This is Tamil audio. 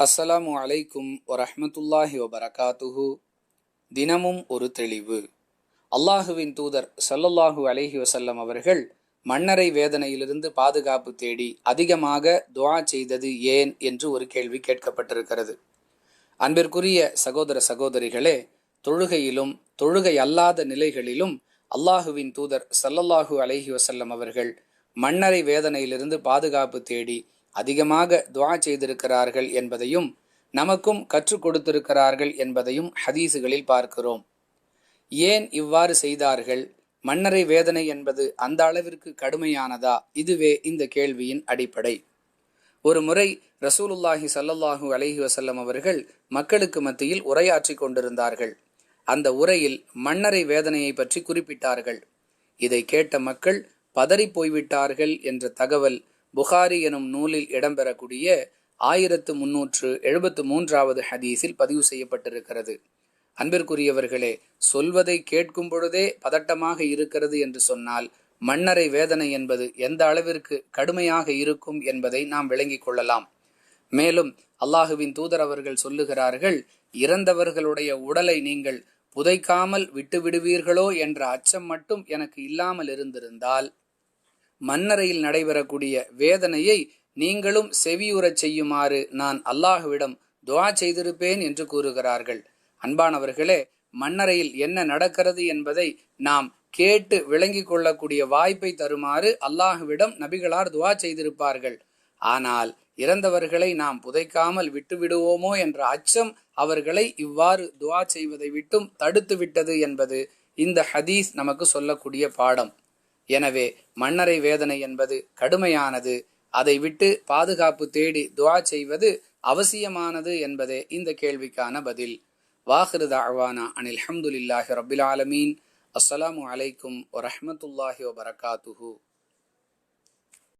அஸ்ஸலாமு அலைக்கும் வரஹமத்துல்லாஹி வபரகாத்துஹு. தினமும் ஒரு தெளிவு. அல்லாஹுவின் தூதர் சல்லல்லாஹு அலைஹி வசல்லம் அவர்கள் மன்னரை வேதனையிலிருந்து பாதுகாப்பு தேடி அதிகமாக துவா செய்தது ஏன் என்று ஒரு கேள்வி கேட்கப்பட்டிருக்கிறது. அன்பிற்குரிய சகோதர சகோதரிகளே தொழுகையிலும் தொழுகை அல்லாத நிலைகளிலும் அல்லாஹுவின் தூதர் சல்லல்லாஹு அலைஹி வசல்லம் அவர்கள் மன்னரை வேதனையிலிருந்து பாதுகாப்பு தேடி அதிகமாக துவா செய்திருக்கிறார்கள் என்பதையும் நமக்கும் கற்றுக் கொடுத்திருக்கிறார்கள் என்பதையும் ஹதீசுகளில் பார்க்கிறோம். ஏன் இவ்வாறு செய்தார்கள்? மன்னரை வேதனை என்பது அந்த அளவிற்கு கடுமையானதா? இதுவே இந்த கேள்வியின் அடிப்படை. ஒரு முறை ரசூலுல்லாஹி சல்லல்லாஹூ அலஹி வசல்லம் அவர்கள் மக்களுக்கு மத்தியில் உரையாற்றி கொண்டிருந்தார்கள். அந்த உரையில் மன்னரை வேதனையை பற்றி குறிப்பிட்டார்கள். இதை கேட்ட மக்கள் பதறிப் போய்விட்டார்கள் என்ற தகவல் புகாரி எனும் நூலில் இடம்பெறக்கூடிய ஆயிரத்து முன்னூற்று எழுபத்து மூன்றாவது ஹதீஸில் பதிவு செய்யப்பட்டிருக்கிறது. அன்பிற்குரியவர்களே சொல்வதை கேட்கும் பொழுதே பதட்டமாக இருக்கிறது என்று சொன்னால் மன்னரை வேதனை என்பது எந்த அளவிற்கு கடுமையாக இருக்கும் என்பதை நாம் விளங்கிக் கொள்ளலாம். மேலும் அல்லாஹுவின் தூதர் அவர்கள் சொல்லுகிறார்கள் இறந்தவர்களுடைய உடலை நீங்கள் புதைக்காமல் விட்டு விடுவீர்களோ என்ற அச்சம் மட்டும் எனக்கு இல்லாமல் இருந்திருந்தால் மன்னரையில் நடைபெறக்கூடிய வேதனையை நீங்களும் செவியுறச் செய்யுமாறு நான் அல்லாஹுவிடம் துவா செய்திருப்பேன் என்று கூறுகிறார்கள். அன்பானவர்களே மன்னரையில் என்ன நடக்கிறது என்பதை நாம் கேட்டு விளங்கிக் கொள்ளக்கூடிய வாய்ப்பை தருமாறு அல்லாஹுவிடம் நபிகளார் துவா செய்திருப்பார்கள். ஆனால் இறந்தவர்களை நாம் புதைக்காமல் விட்டுவிடுவோமோ என்ற அச்சம் அவர்களை இவ்வாறு துவா செய்வதை விட்டும் தடுத்து விட்டது என்பது இந்த ஹதீஸ் நமக்கு சொல்லக்கூடிய பாடம். எனவே மன்னரை வேதனை என்பது கடுமையானது. அதை விட்டு பாதுகாப்பு தேடி துவா செய்வது அவசியமானது என்பதே இந்த கேள்விக்கான பதில். வாஹிரு தாழ்வானா அனில் ஹம்துலில்லாஹி ரபில் ஆலமீன். அஸ்ஸலாமு அலைக்கும் வரஹமத்துல்லாஹி வபரகாத்துஹு